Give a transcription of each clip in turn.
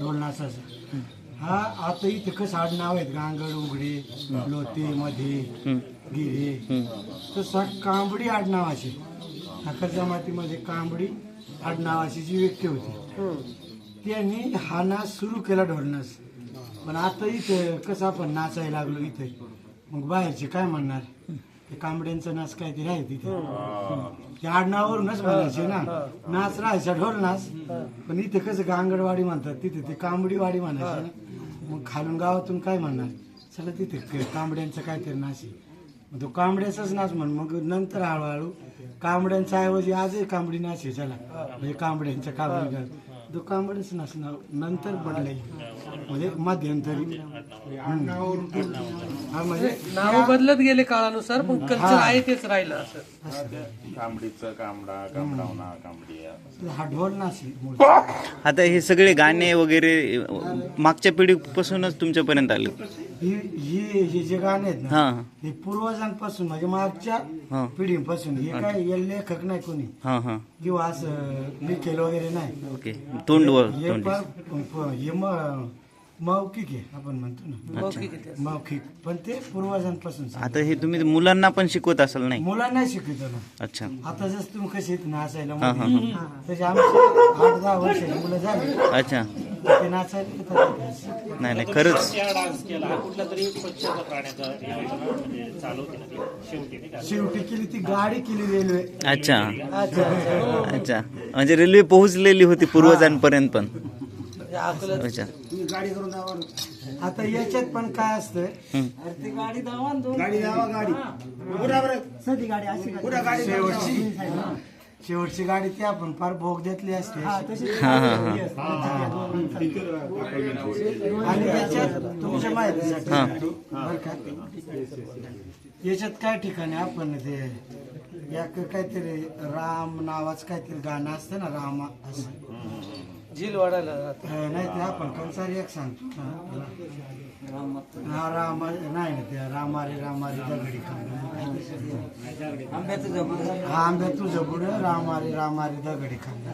ढोल नाचाचा हा आता इथे कसं आडनाव आहेत? गांगड उघडे लोते मध्ये गिरे. तसा कांबडी आडनावाची ठाकर जमातीमध्ये कांबडी आडनावाची जी व्यक्ती होती. त्यांनी हा नाच सुरू केला ढोलनाच पण आता इथे कसं आपण नाचायला लागलो इथे? मग बाहेरचे काय म्हणणार? ते कांबड्यांचा नाच काय ते आहे तिथे. ते आडनावावरूनच म्हणायचे ना. नाच राहायचा ढोल नाच. पण इथे कसं गांगडवाडी म्हणतात तिथे ते कांबडीवाडी म्हणायचे ना. मग खालून गावातून काय म्हणणार? चला तिथे कांबड्यांचा काहीतरी नाच आहे. मग तो कांबड्याचाच नाच म्हण मग नंतर हळूहळू कांबड्यांचा ऐवजी आजही कांबडी नाच आहे चला. म्हणजे कांबड्यांच्या कांबडी तो कांबड्याच नाच नंतर पडलंय. म्हणजे मध्यंतरी. हा म्हणजे नाव बदलत गेले काळानुसार पण कल्चर आहे तेच राहिलं असं. कांबडीचं कांबडा कांबडावना कांबडिया हा ढोल नाच आहे मूळ. आता हे सगळे गाणे वगैरे अ, मागच्या पिढीपासूनच तुमच्यापर्यंत आले. ही ही हे जे गाणे आहेत ना हा. हे पूर्वजांपासून म्हणजे मागच्या पिढीपासून हे काय हे लेखक नाही कोणी. हा हा. किंवा असं लिखेल वगैरे नाही. ओके. तोंड व हे तोंडी फार प- हे म- मौखिक आहे आपण म्हणतो ना. मौखिक आहे ते. मौखिक. पण ते पूर्वजांपासून आता हे तुम्ही मुलांना पण शिकवत असाल नाही? मुलांना शिकवतो ना. अच्छा. आता जसं तुम्ही कसे आहेत नाचायला हा, हा, तसे आमचे आठ दहा वर्षाची मुलं झाली. अच्छा. ते नाचायला येतात. नाही नाही खरंच. डान्स केला कुठल्या तरी स्वच्छता प्राण्याचा योजना म्हणजे ना ती शेवटी नाही का? शेवटी केली ती गाडी केली रेल्वे. अच्छा अच्छा. अच्छा. म्हणजे रेल्वे पोहोचलेली होती पूर्वजांपर्यंत पण. आता याच्यात पण काय असतं? हं. गाडी दावा गाडी. शेवटची. शेवटची गाडी ती आपण फार भोग देतली असते. हा हा हा. आणि याच्यात तुमच्या माहितीसाठी हा. बरं का? याच्यात काय ठिकाणी आपण ते? या क- काहीतरी राम नावाचं काहीतरी गाणं असतं ना राम असं. झील वाढायला अं, नाही. ते आपण कंसारी एक सांगतो. हा राम नाही ना ते रामारे रामारे दगडी खांदा हा आंब्या तुझं बुड रामारे रामारे दगडी खांदा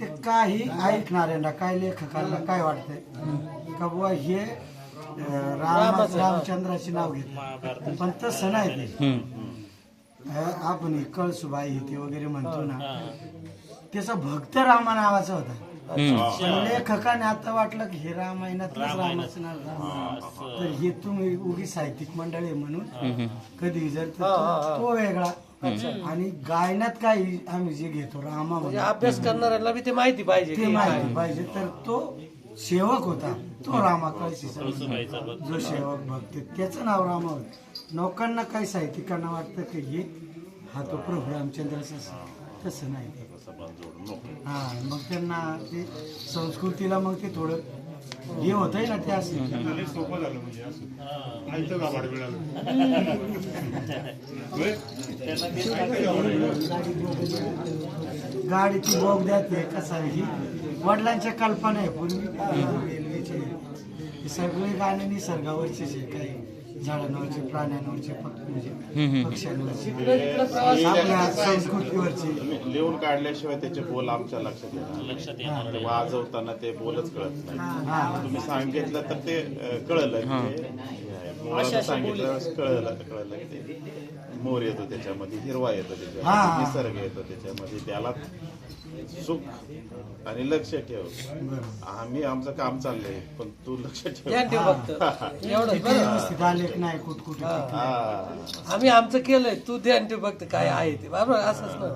ते काही ऐकणाऱ्यांना काय लेखकांना काय वाटतंय? का बुवा हे राम रामचंद्राचे नाव घेत पण तसं नाही ते. हं. आपण कळसुबाई ते वगैरे म्हणतो ना त्याचा भक्त रामा नावाचा होता. हं. पण लेखकाने आता वाटलं की हे रामायणातलंच रामाचं राम. तर हे तुम्ही उगी साहित्यिक मंडळ आहे म्हणून कधी जर तर तो- तो वेगळा. आणि गायनात काय आम्ही जे घेतो रामा म्हणजे म्हणून अभ्यास करणाऱ्याला बी ते माहिती पाहिजे ते की माहिती पाहिजे. तर तो सेवक होता. तो रामा कळशी जो सेवक भक्त त्याचं नाव रामा होतं. लोकांना काही साहित्यिकांना वाटतं की हे हा तो प्रभू रामचंद्राचा. तसं नाही. ते. हा मग त्यांना ते संस्कृतीला मग ते थोडं हे होतंय ना ते असं. सोपं झालं म्हणजे असं. गाभाड मिळालं. गाडी ती बोग द्याते कसा ही वडिलांच्या कल्पना आहे पूर्वी. रेल्वेचे हे सगळे गाणे निसर्गावरचेच आहे काही. झाडांवरचे प्राण्यांवरचे म्हणजे पक्ष्यांवरचे. आपल्या संस्कृतीवरचे. लिहून काढल्याशिवाय त्याचे बोल आमच्या लक्षात येणार लक्षात येणार वाजवताना ते बोलच कळत नाही. तुम्ही सांगितलं तर ते कळलं मुलाला सांगितलं कळलं कळलं की ते मोर येतो त्याच्यामध्ये हिरवा येतो हा. त्याच्यामध्ये निसर्ग येतो त्याच्यामध्ये त्याला सुख आणि लक्ष ठेव. आम्ही आमचं काम चाललंय पण तू लक्ष ठेव. आलेख नाही कुठकुठ हा. आम्ही आमचं केलंय तू ध्यान ठेव फक्त काय आहे ते. बरोबर असंच ना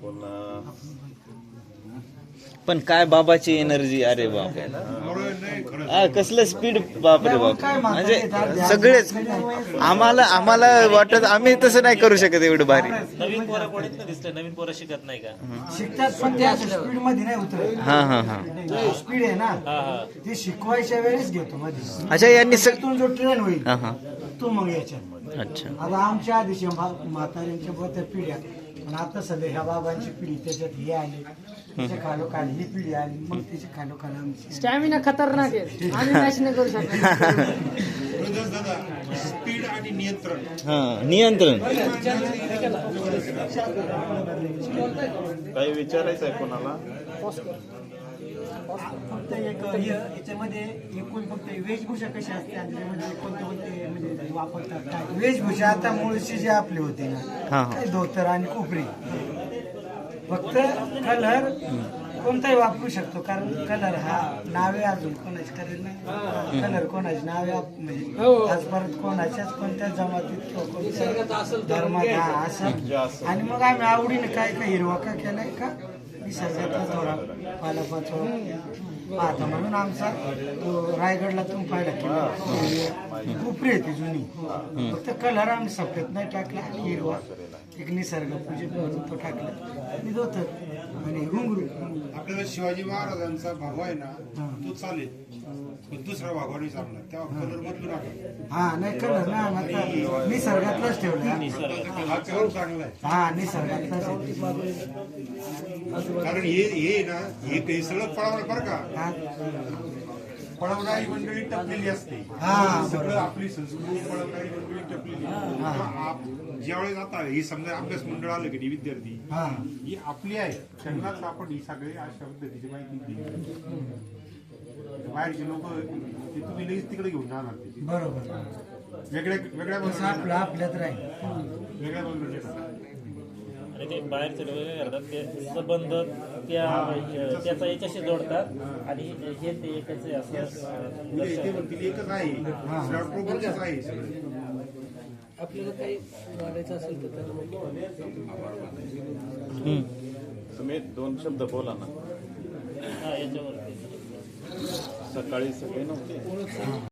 पुन्हा पण काय बाबाची एनर्जी? अरे बाप हा, कसलं स्पीड बापरे बाप. म्हणजे? सगळेच. आम्हाला आम्हाला वाटत आम्ही तसं नाही करू शकत एवढं भारी. नवीन पोरं कोणीच नाही दिसलं? नवीन पोरं शिकत नाही का? शिकतात पण ते स्पीडमध्ये नाही उतरत. हा हा हा. स्पीड आहे ना ते शिकवायच्या वेळेस घेतो मध्ये अच्छा यांनी सग तिथून जो ट्रेन होईल तो मग याच्यात. अच्छा. आता आमच्या आधीच्या म्हा- म्हाताऱ्यांच्या पिढ्या पण आता सध्या ह्या बाबांची पिढी त्याच्यात हे आले त्याच्या खालोखाल ही पिढी आली मग त्याच्या खालोखाल आमची स्टॅमिना खतरनाक आहे. आम्ही मॅच नाही करू शकत. दादा स्पीड आणि नियंत्रण. हा नियंत्रण. काही विचारायचं आहे कोणाला फक्त एक हे- याच्यामध्ये एकूण फक्त वेशभूषा कशी असते आणि त्याच्यामध्ये कोणते कोणते म्हणजे वापरतात? काय? वेशभूषा आता मुळशी जी आपली होती हा, ना हा. काय धोतर आणि कोपरी. फक्त कलर कोणताही वापरू शकतो कारण कलर हा नावे अजून कोणाची करेल नाही. कलर कोणाची नावे म्हणजे आज परत कोणाच्याच कोणत्या जमातीत किंवा कोणत्या धर्मात हा असं आणि मग आम्ही आवडीने काय काय हिरवा का केलाय का? निसर्गातला थोडा पाला पाहता. म्हणून आमचा तो रायगडला तुम्ही पाहिला की कोपरी आहे ती जुनी. फक्त कलर आम्ही सफेद नाही टाकला हिरवा. एक निसर्ग म्हणून तो टाकला. आणि धोतर आणि घुंगरू. आपल्याला शिवाजी महाराजांचा भागवा आहे ना तो चालेल. पण दुसरा भागवा नाही चालणार. तेव्हा कलर बदलू नका. हा नाही कलर ना आता निसर्गातलाच ठेवला. हा कलर चांगला आहे. हा निसर्गातलाच आहे. कारण हे हे ना हे काही सगळं पळवणार बरं का? पळवणारी मंडळी टपलेली असते. हा, सगळं आपली संस्कृती पळवणारी मंडळी टपलेली. ज्यावेळेस आता हे समजा अभ्यास मंडळ आलं की विद्यार्थी? हा. ही आपली आहे. त्यांनाच आपण ही सगळे अशा पद्धतीची माहिती दिली. बाहेरचे लोक ते तुम्ही लगेच तिकडे घेऊन जाणार. बरोबर. वेगळ्या वेगळ्या आपल्यात राहील. वेगळ्या. आणि ते बाहेरचे लोक काय करतात ते संबंध त्या त्याचा याच्याशी जोडतात आणि हे ते एकच असं सगळं. आपल्याला काही वाढायचं असेल तर त्याला तुम्ही दोन शब्द बोला ना. हा याच्यावरती. सकाळी सगळे नव्हते?